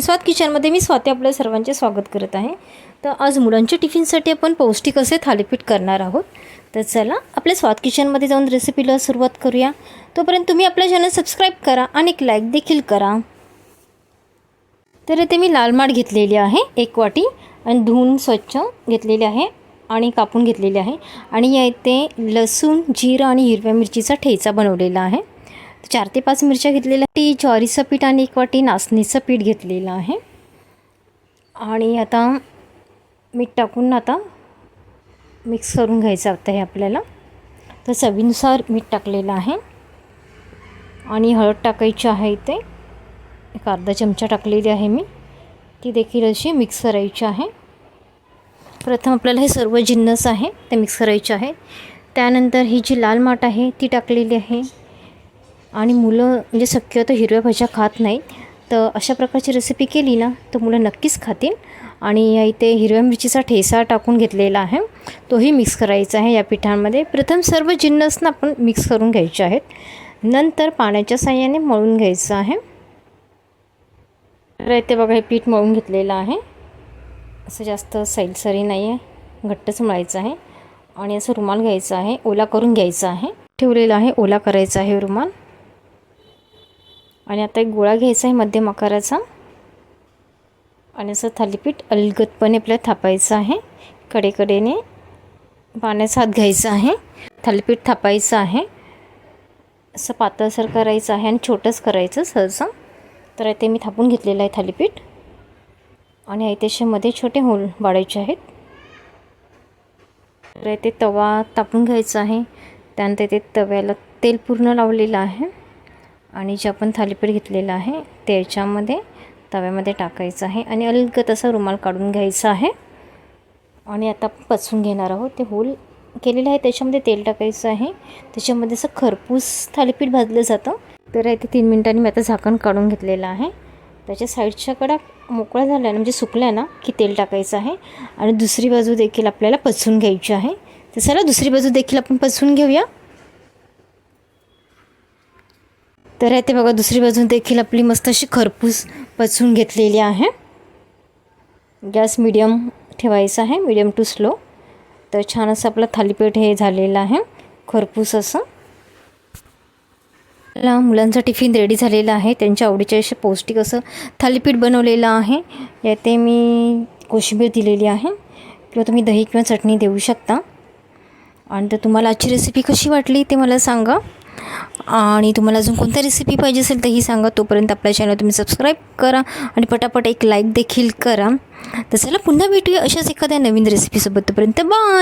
स्वाद किचनमध्ये मी स्वाती आपल्या सर्वांचे स्वागत करत आहे. तर आज मुलांच्या टिफिनसाठी आपण पौष्टिक असे थालीपीठ करणार आहोत. तर चला आपल्या स्वाद किचनमध्ये जाऊन रेसिपीला सुरुवात करूया. तोपर्यंत तुम्ही आपल्या चॅनल सबस्क्राईब करा आणि एक लाईक देखील करा. तर येथे मी लाल माठ घेतलेली आहे एक वाटी. आणि धुवून स्वच्छ घेतलेली आहे आणि कापून घेतलेली आहे. आणि या इथे लसूण जिरं आणि हिरव्या मिरचीचा ठेचा बनवलेला आहे. चार ते पाच मिरच्या घेतलेल्या ती ज्वारीचं पीठ आणि एक वाटी नाचणीचं पीठ घेतलेलं आहे. आणि आता मीठ टाकून आता मिक्स करून घ्यायचं आता हे आपल्याला. तर चवीनुसार मीठ टाकलेलं आहे. आणि हळद टाकायची आहे इथे. एक अर्धा चमचा टाकलेली आहे मी. ती देखील अशी मिक्स करायची आहे. प्रथम आपल्याला हे सर्व जिन्नस आहे ते मिक्स करायचे आहे. त्यानंतर ही जी लाल माठ आहे ती टाकलेली आहे. आणि मुलं म्हणजे शक्यतो हिरव्या भाज्या खात नाही तर अशा प्रकारची रेसिपी केली ना तर मुलं नक्कीच खातील. आणि या इथे हिरव्या मिरचीचा ठेसा टाकून घेतलेला आहे. तोही मिक्स करायचा आहे या पिठांमध्ये. प्रथम सर्व जिन्नसनं आपण मिक्स करून घ्यायचे आहेत. नंतर पाण्याच्या साह्याने मळून घ्यायचं आहे. तर इथे बघा हे पीठ मळून घेतलेलं आहे. असं जास्त सैलसरी नाही आहे घट्टच मळायचं आहे. आणि असं रुमाल घ्यायचा आहे. ओला करून घ्यायचा आहे. ठेवलेला आहे. ओला करायचा आहे रुमाल. आणि आता एक गोळा घ्यायचा आहे मध्यम आकाराचा. आणि असं थालीपीठ अलगतपणे आपल्याला थापायचं आहे. कडेकडेने पाण्याचा हात घ्यायचा आहे. थालीपीठ थापायचं आहे. असं पातळसर करायचं आहे आणि छोटंच करायचं सहसा. तर इथे मी थापून घेतलेलं आहे थालीपीठ. आणि त्याच्यामध्ये छोटे होल वाढायचे आहेत. तर इथे तवा तापून घ्यायचा आहे. त्यानंतर ते तव्याला तेल पूर्ण लावलेलं आहे. आणि जे आपण थालीपीठ घेतलेलं आहे त्याच्यामध्ये तव्यामध्ये टाकायचं आहे आणि अलगत असा रुमाल काढून घ्यायचा आहे. आणि आता आपण पचवून घेणार आहोत. ते होल केलेलं आहे त्याच्यामध्ये तेल टाकायचं आहे. त्याच्यामध्ये असं खरपूस थालीपीठ भाजलं जातं. तर इथे तीन मिनटांनी मी आता झाकण काढून घेतलेलं आहे. त्याच्या साईडच्या कडा मोकळा झाल्या म्हणजे सुकल्या ना की तेल टाकायचं आहे. आणि दुसरी बाजू देखील आपल्याला पचवून घ्यायची आहे. तर चला दुसरी बाजू देखील आपण पचवून घेऊया. तर ते बघा दुसरी बाजून देखील आपली मस्त अशी खरपूस पचून घेतलेली आहे. गॅस मिडियम ठेवायचा आहे मिडियम टू स्लो. तर छान असं आपलं थालीपीठ हे झालेलं आहे खरपूस असं. मला मुलांचा टिफिन रेडी झालेला आहे त्यांच्या आवडीचे असे पौष्टिक असं थालीपीठ बनवलेलं आहे. याते मी कोशिंबीर दिलेली आहे किंवा तुम्ही दही किंवा चटणी देऊ शकता. आणि तर तुम्हाला आजची रेसिपी कशी वाटली ते मला सांगा. आणि तुम्हाला अजून कोणत्या रेसिपी पाहिजे असेल तरही सांगा. तोपर्यंत आपल्या चॅनल तुम्ही सबस्क्राईब करा आणि पटापट एक लाईक देखील करा. तर चला पुन्हा भेटूया अशाच एखाद्या नवीन रेसिपीसोबत तोपर्यंत बाय